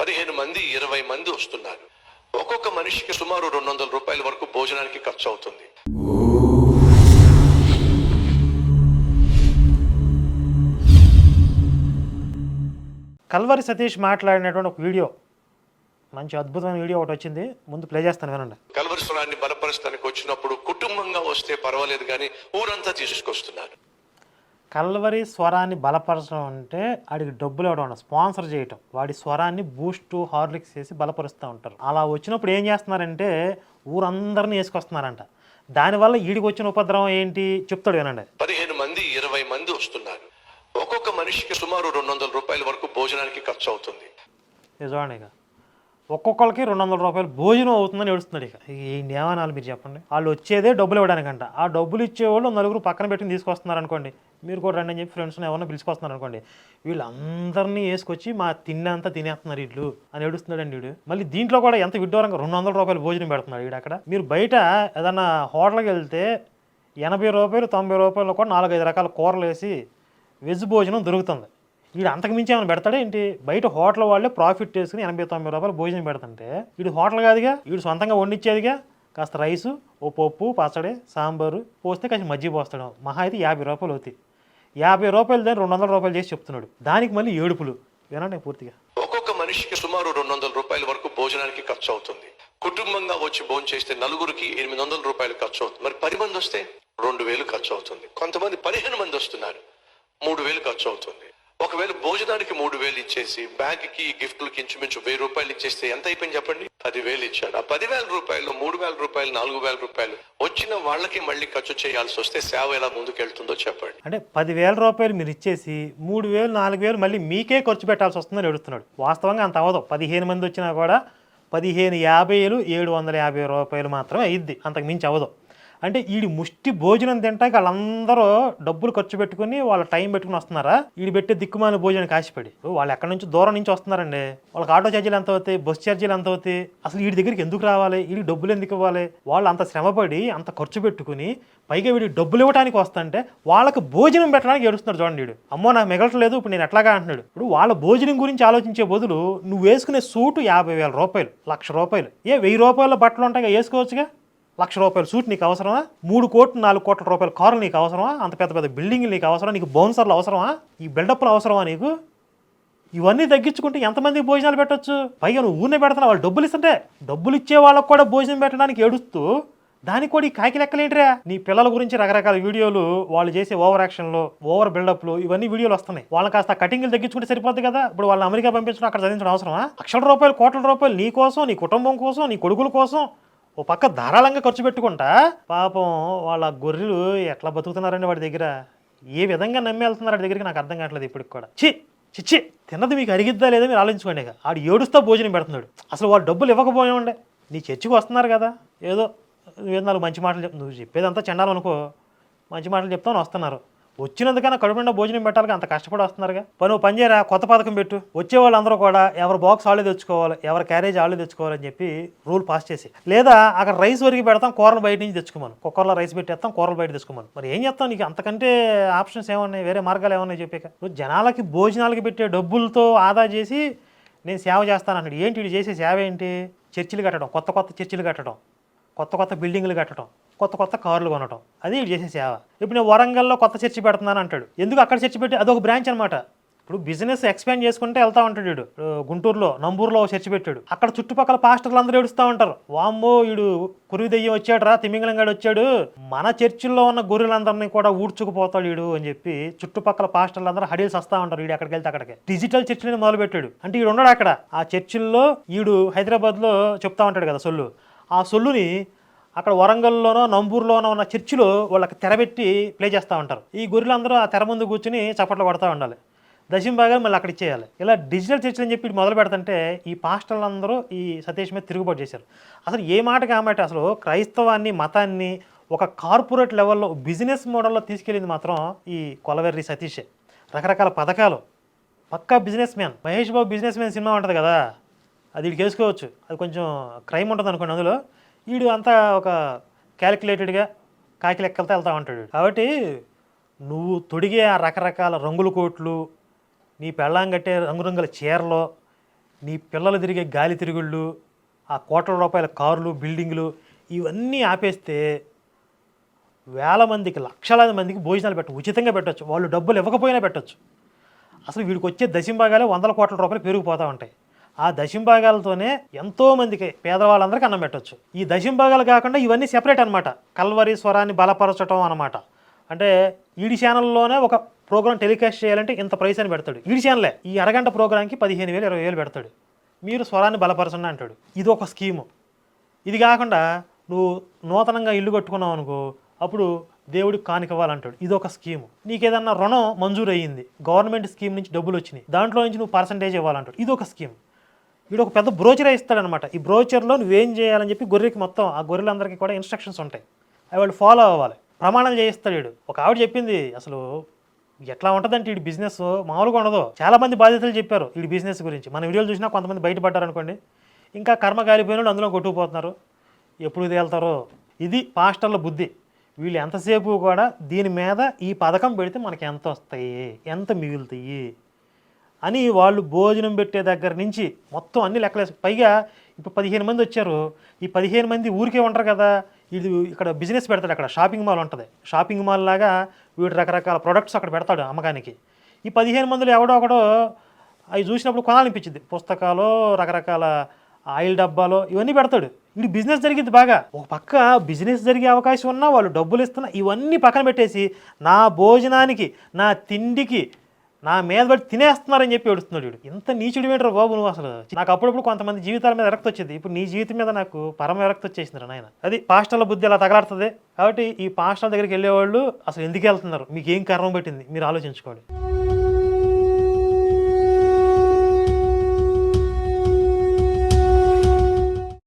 పదిహేను మంది ఇరవై మంది వస్తున్నారు. ఒక్కొక్క మనిషికి సుమారు రెండు వందల రూపాయల వరకు భోజనానికి ఖర్చు అవుతుంది. కల్వరి సతీష్ మాట్లాడినటువంటి ఒక వీడియో. మంచి అద్భుతమైన వీడియో ఒకటి వచ్చింది. ముందు ప్లే చేస్తాను వినండి. కల్వరిస్వరాన్ని బలపరచడానికి వచ్చినప్పుడు కుటుంబంగా వస్తే పర్వాలేదు కానీ ఊరంతా తీసుకొస్తున్నారు. కల్వరి స్వరాన్ని బలపరచడం అంటే వాడికి డబ్బులు ఇవ్వడం స్పాన్సర్ చేయటం. వాడి స్వరాన్ని బూస్ట్ హార్లిక్స్ చేసి బలపరుస్తూ ఉంటారు. అలా వచ్చినప్పుడు ఏం చేస్తున్నారంటే ఊరందరినీ వేసుకొస్తున్నారంట. దానివల్ల వీడికి వచ్చిన ఉపద్రవం ఏంటి? చెప్తాడు వినండి. పదిహేను మంది ఇరవై మంది వస్తున్నారు. ఒక్కొక్క మనిషికి సుమారు రెండు వందల రూపాయల వరకు భోజనానికి ఖర్చు అవుతుంది. చూడండి ఒక్కొక్కరికి రెండు వందల రూపాయలు భోజనం అవుతుందని ఏడుస్తున్నాడు ఇక. ఏంటి ఏమనాలి మీరు చెప్పండి. వాళ్ళు వచ్చేదే డబ్బులు ఇవ్వడానికంట. ఆ డబ్బులు ఇచ్చేవాళ్ళు నలుగురు పక్కన పెట్టి తీసుకొస్తున్నారు అనుకోండి. మీరు కూడా రండి అని చెప్పి ఫ్రెండ్స్ని ఎవరైనా పిలుచుకొస్తున్నారు అనుకోండి. వీళ్ళందరినీ వేసుకొచ్చి మా తిన్నంతా తినేస్తున్నారు వీళ్ళు అని ఏడుస్తున్నాడండి వీడు. మళ్ళీ దీంట్లో కూడా ఎంత విడ్డూరంగా రెండు వందల రూపాయలు భోజనం పెడుతున్నాడు వీడు అక్కడ. మీరు బయట ఏదన్నా హోటల్కి వెళ్తే ఎనభై రూపాయలు తొంభై రూపాయలు కూడా నాలుగైదు రకాల కూరలు వేసి వెజ్ భోజనం దొరుకుతుంది. వీడు అంతకు మించి ఏమైనా పెడతాడా ఏంటి? బయట హోటల్ వాళ్ళే ప్రాఫిట్ చేసుకుని ఎనభై తొంభై రూపాయలు భోజనం పెడతంటే వీడు హోటల్ కాదుగా వీడు సొంతంగా వండించేదిగా కాస్త రైసు ఓ పప్పు పచ్చడి సాంబారు పోస్తే కాస్త మజ్జిగ పోస్తాడు. మహా అయితే యాభై రూపాయలు అవుతాయి. యాభై రూపాయలు దాన్ని రెండు వందల రూపాయలు చేసి చెప్తున్నాడు. దానికి మళ్ళీ ఏడుపులు. వినండి పూర్తిగా. ఒక్కొక్క మనిషికి సుమారు రెండు వందల రూపాయల వరకు భోజనానికి ఖర్చు అవుతుంది. కుటుంబంగా వచ్చి భోజనం చేస్తే నలుగురికి ఎనిమిది వందల రూపాయలు ఖర్చు అవుతుంది. మరి పది మంది వస్తే రెండు వేలు ఖర్చు అవుతుంది. కొంతమంది పదిహేను మంది వస్తున్నారు. మూడు వేలు ఖర్చు అవుతుంది. ఒకవేళ భోజనానికి మూడు వేలు ఇచ్చేసి బ్యాగ్కి గిఫ్ట్లకి ఇంచుమించు వెయ్యి రూపాయలు ఇచ్చేస్తే ఎంత అయిపోయింది చెప్పండి? పదివేలు ఇచ్చాడు. ఆ పదివేల రూపాయలు మూడు వేల రూపాయలు నాలుగు వేల రూపాయలు వచ్చిన వాళ్ళకి మళ్ళీ ఖర్చు చేయాల్సి వస్తే సేవ ఎలా ముందుకెళ్తుందో చెప్పండి. అంటే పదివేల రూపాయలు మీరు ఇచ్చేసి మూడు వేలు నాలుగు వేలు మళ్ళీ మీకే ఖర్చు పెట్టాల్సి వస్తుందని అడుగుతున్నాడు. వాస్తవంగా అంత అవ్వదు. పదిహేను మంది వచ్చినా కూడా పదిహేను యాభైలు ఏడు వందల యాభై రూపాయలు మాత్రమే అయ్యిద్ది అంతకు మించి అవ్వదు. అంటే వీడి ముష్టి భోజనం తింటాక వాళ్ళందరూ డబ్బులు ఖర్చు పెట్టుకుని వాళ్ళ టైం పెట్టుకుని వస్తున్నారా? వీడి పెట్టే దిక్కుమాలి భోజనానికి ఆశపడి. వాళ్ళు ఎక్కడి నుంచి దూరం నుంచి వస్తున్నారండి? వాళ్ళకి ఆటో ఛార్జీలు ఎంత అవుతాయి? బస్ ఛార్జీలు ఎంత అవుతాయి? అసలు వీడి దగ్గరికి ఎందుకు రావాలి? వీడి డబ్బులు ఎందుకు ఇవ్వాలి? వాళ్ళు అంత శ్రమపడి అంత ఖర్చు పెట్టుకుని పైగా వీడి డబ్బులు ఇవ్వడానికి వస్తుంటే వాళ్ళకి భోజనం పెట్టడానికి ఏడుస్తున్నాడు చూడండి వీడు అమ్మో నాకు మిగలట్లేదు ఇప్పుడు నేను ఎట్లాగా అంటున్నాడు. ఇప్పుడు వాళ్ళ భోజనం గురించి ఆలోచించే బదులు నువ్వు వేసుకునే సూటు యాభై వేల రూపాయలు లక్ష రూపాయలు. ఏ వెయ్యి రూపాయల బట్టలు ఉంటాయి వేసుకోవచ్చుగా? లక్ష రూపాయల సూట్ నీకు అవసరమా? మూడు కోట్లు నాలుగు కోట్ల రూపాయల కారు నీకు అవసరమా? అంత పెద్ద పెద్ద బిల్డింగ్లు నీకు అవసరమా? నీకు బౌన్సర్లు అవసరమా? ఈ బిల్డప్లు అవసరమా నీకు? ఇవన్నీ తగ్గించుకుంటే ఎంతమంది భోజనాలు పెట్టచ్చు? పైగా నువ్వు ఊరినే పెడుతున్నావు వాళ్ళు డబ్బులు ఇస్తుంటే. డబ్బులు ఇచ్చే వాళ్ళకు కూడా భోజనం పెట్టడానికి ఏడుస్తూ దానికి కూడా ఈ కాకి లెక్కలేంటిరా నీ పిల్లల గురించి రకరకాల వీడియోలు వాళ్ళు చేసే ఓవర్ యాక్షన్లు ఓవర్ బిల్డప్లు ఇవన్నీ వీడియోలు వస్తున్నాయి. వాళ్ళని కాస్త కటింగ్లు తగ్గించుకుంటే సరిపోద్ది కదా? ఇప్పుడు వాళ్ళని అమెరికా పంపించడం అక్కడ చదివించడం అవసరమా? లక్షల రూపాయలు కోట్ల రూపాయలు నీ కోసం నీ కుటుంబం కోసం నీ కొడుకుల కోసం ఓ పక్క ధారాళంగా ఖర్చు పెట్టుకుంటా? పాపం వాళ్ళ గొర్రెలు ఎట్లా బతుకుతున్నారండి వాడి దగ్గర? ఏ విధంగా నమ్మి వెళ్తున్నారు వాడి దగ్గరికి నాకు అర్థం కావట్లేదు ఇప్పటికి కూడా. చి చిచ్చి తిన్నది మీకు అరిగిద్దా లేదా మీరు ఆలోచించుకోండి ఇక. ఆడు ఏడుస్తా భోజనం పెడుతున్నాడు. అసలు వాళ్ళు డబ్బులు ఇవ్వకపోయామండే. నీ చర్చికి వస్తున్నారు కదా? ఏదో నువ్వు నాలుగు మంచి మాటలు చెప్ నువ్వు చెప్పేదంతా చెండాలనుకో అనుకో మంచి మాటలు చెప్తాను వస్తున్నారు. వచ్చినందుకన్నా కడుపు నిండా భోజనం పెట్టాలి అంత కష్టపడి వస్తున్నారుగా. పని పని చేయరా కొత్త పథకం పెట్టు. వచ్చే వాళ్ళందరూ కూడా ఎవరి బాక్స్ వాళ్ళే తెచ్చుకోవాలి ఎవరి క్యారేజ్ ఆళ్ళు తెచ్చుకోవాలని చెప్పి రూల్ పాస్ చేసి. లేదా అక్కడ రైస్ వరకు పెడతాం కూరలు బయట నుంచి తెచ్చుకోమను. కుక్కర్లో రైస్ పెట్టేస్తాం కూరలు బయట తెచ్చుకోమను. మరి ఏం చేస్తాం నీకు? అంతకంటే ఆప్షన్స్ ఏమన్నాయి? వేరే మార్గాలు ఏమన్నాయి చెప్పాక? నువ్వు జనాలకి భోజనాలకి పెట్టే డబ్బులతో ఆదా చేసి నేను సేవ చేస్తాను అన్నాడు. ఏంటి వీడు చేసే సేవ ఏంటి? చర్చిలు కట్టడం కొత్త కొత్త చర్చిలు కట్టడం కొత్త కొత్త బిల్డింగ్లు కట్టడం. కొత్త కొత్త కార్లు కొనడం అది చేసే సేవ. ఇప్పుడు నేను వరంగల్లో కొత్త చర్చి పెడుతున్నాను అంటాడు. ఎందుకు అక్కడ చర్చి పెట్టి అదొక బ్రాంచ్ అనమాట ఇప్పుడు బిజినెస్ ఎక్స్పాండ్ చేసుకుంటే వెళ్తా ఉంటాడు వీడు. గుంటూరులో నంబూరులో చర్చి పెట్టాడు. అక్కడ చుట్టుపక్కల పాస్టర్లు అందరూ ఏడుస్తూ ఉంటారు. వామ్మో వీడు కురువి దెయ్యం వచ్చాడు రా తిమింగళంగాడు వచ్చాడు. మన చర్చిల్లో ఉన్న గొర్రెలందరినీ కూడా ఊడ్చుకుపోతాడు వీడు అని చెప్పి చుట్టుపక్కల పాస్టర్లు అందరూ హడీల్స్ వస్తూ ఉంటారు వీడు అక్కడికి వెళ్తే అక్కడికి. డిజిటల్ చర్చిని మొదలు పెట్టాడు అంటే వీడు ఉన్నాడు అక్కడ. ఆ చర్చిల్లో వీడు హైదరాబాద్లో చెప్తా ఉంటాడు కదా సొల్లు. ఆ సొల్లుని అక్కడ వరంగల్లోనో నంబూరులోనో ఉన్న చర్చిలో వాళ్ళకి తెరబెట్టి ప్లే చేస్తూ ఉంటారు. ఈ గొర్రెలందరూ ఆ తెర ముందు కూర్చుని చప్పట్లు పడుతూ ఉండాలి. దశమ భాగాలు మళ్ళీ అక్కడ ఇచ్చేయాలి. ఇలా డిజిటల్ చర్చలు అని చెప్పి మొదలు పెడతంటే ఈ పాస్టర్లందరూ ఈ సతీష్ మీద తిరుగుబాటు చేశారు. అసలు ఏ మాట? అసలు క్రైస్తవాన్ని మతాన్ని ఒక కార్పొరేట్ లెవెల్లో బిజినెస్ మోడల్లో తీసుకెళ్ళింది మాత్రం ఈ కొలవెర్రి సతీషే. రకరకాల పథకాలు. పక్కా businessman. Mahesh Babu businessman సినిమా ఉంటుంది కదా? అది వీడికి వేసుకోవచ్చు అది కొంచెం క్రైమ్ ఉంటుంది అనుకోండి అందులో. వీడు అంతా ఒక క్యాలిక్యులేటెడ్గా కాకి లెక్కలతో వెళ్తా ఉంటాడు. కాబట్టి నువ్వు తొడిగే ఆ రకరకాల రంగుల కోట్లు నీ పెళ్ళాం కట్టే రంగురంగుల చీరలు నీ పిల్లలు తిరిగే గాలి తిరుగుళ్ళు ఆ కోట్ల రూపాయల కార్లు బిల్డింగ్లు ఇవన్నీ ఆపేస్తే వేల మందికి లక్షలాది మందికి భోజనాలు పెట్ట ఉచితంగా పెట్టవచ్చు వాళ్ళు డబ్బులు ఇవ్వకపోయినా పెట్టవచ్చు అసలు వీడికి వచ్చే దశంభాగాలే వందల కోట్ల రూపాయలు పెరిగిపోతూ ఉంటాయి. ఆ దశింభాగాలతోనే ఎంతో మందికి పేదవాళ్ళందరికీ అన్నం పెట్టొచ్చు. ఈ దశింభాగాలు కాకుండా ఇవన్నీ సెపరేట్ అనమాట కల్వరి స్వరాన్ని బలపరచడం అనమాట అంటే ఈడి ఛానల్లోనే ఒక ప్రోగ్రామ్ టెలికాస్ట్ చేయాలంటే ఇంత ప్రైస్ అని పెడతాడు. ఈడి ఛానలే. ఈ అరగంట ప్రోగ్రామ్కి పదిహేను వేలు ఇరవై వేలు పెడతాడు. మీరు స్వరాన్ని బలపరచండి అంటాడు. ఇది ఒక స్కీము. ఇది కాకుండా నువ్వు నూతనంగా ఇల్లు కట్టుకున్నావు అనుకో అప్పుడు దేవుడికి కానికవ్వాలంటాడు. ఇది ఒక స్కీము. నీకు ఏదన్నా రుణం మంజూరు అయ్యింది గవర్నమెంట్ స్కీమ్ నుంచి డబ్బులు వచ్చినాయి. దాంట్లో నుంచి నువ్వు పర్సంటేజ్ ఇవ్వాలంటాడు. ఇది ఒక స్కీమ్. వీడు ఒక పెద్ద బ్రోచర్ ఇస్తాడనమాట. ఈ బ్రోచర్లో నువ్వేం చేయాలని చెప్పి గొర్రెకి మొత్తం ఆ గొర్రెలందరికీ కూడా ఇన్స్ట్రక్షన్స్ ఉంటాయి. అవి వాళ్ళు ఫాలో అవ్వాలి. ప్రమాణం చేయిస్తాడు వీడు. ఒక ఆవిడ చెప్పింది అసలు ఎట్లా ఉంటుందంటే ఈ బిజినెస్ మామూలుగా ఉండదు. చాలా మంది బాధ్యతలు చెప్పారు ఈ బిజినెస్ గురించి. మన వీడియోలు చూసినా కొంతమంది బయటపడ్డారు అనుకోండి ఇంకా కర్మ కాలిపోయిన వాళ్ళు అందులో కొట్టుకుపోతున్నారు. ఎప్పుడు తేలుతారో ఇది పాస్టర్ల బుద్ధి. వీళ్ళు ఎంతసేపు కూడా దీని మీద ఈ పథకం పెడితే మనకి ఎంత వస్తాయి? ఎంత మిగులుతాయి? అని వాళ్ళు భోజనం పెట్టే దగ్గర నుంచి మొత్తం అన్ని లెక్కలేసి పైగా ఇప్పుడు పదిహేను మంది వచ్చారు. ఈ పదిహేను మంది ఊరికే ఉంటారు కదా. ఇది ఇక్కడ బిజినెస్ పెడతాడు అక్కడ షాపింగ్ మాల్ ఉంటుంది. షాపింగ్ మాల్ లాగా వీడు రకరకాల ప్రొడక్ట్స్ అక్కడ పెడతాడు అమ్మకానికి. ఈ పదిహేను మందిలో ఎవడో ఒకడో అవి చూసినప్పుడు కొనాలనిపించింది. పుస్తకాలు రకరకాల ఆయిల్ డబ్బాలో ఇవన్నీ పెడతాడు. ఇది బిజినెస్ జరిగింది బాగా. ఒక పక్క బిజినెస్ జరిగే అవకాశం ఉన్నా వాళ్ళు డబ్బులు ఇస్తున్నా ఇవన్నీ పక్కన పెట్టేసి నా భోజనానికి నా తిండికి నా మీద పడి తినేస్తున్నారని చెప్పి ఏడుస్తున్నాడు వీడు. ఇంత నీచుడు ఏంటో బాబు నువ్వు అసలు? నాకు అప్పుడప్పుడు కొంతమంది జీవితాల మీద విరక్తి వచ్చేది. ఇప్పుడు నీ జీవితం మీద నాకు పరమ విరక్తి వచ్చేసింది నాయన. అది పాస్టర్ల బుద్ధి అలా తగలాడుతుంది. కాబట్టి ఈ పాస్టర్ల దగ్గరికి వెళ్ళేవాళ్ళు అసలు ఎందుకు వెళ్తున్నారు? మీకు ఏం కారణం పెట్టింది? మీరు ఆలోచించుకోండి.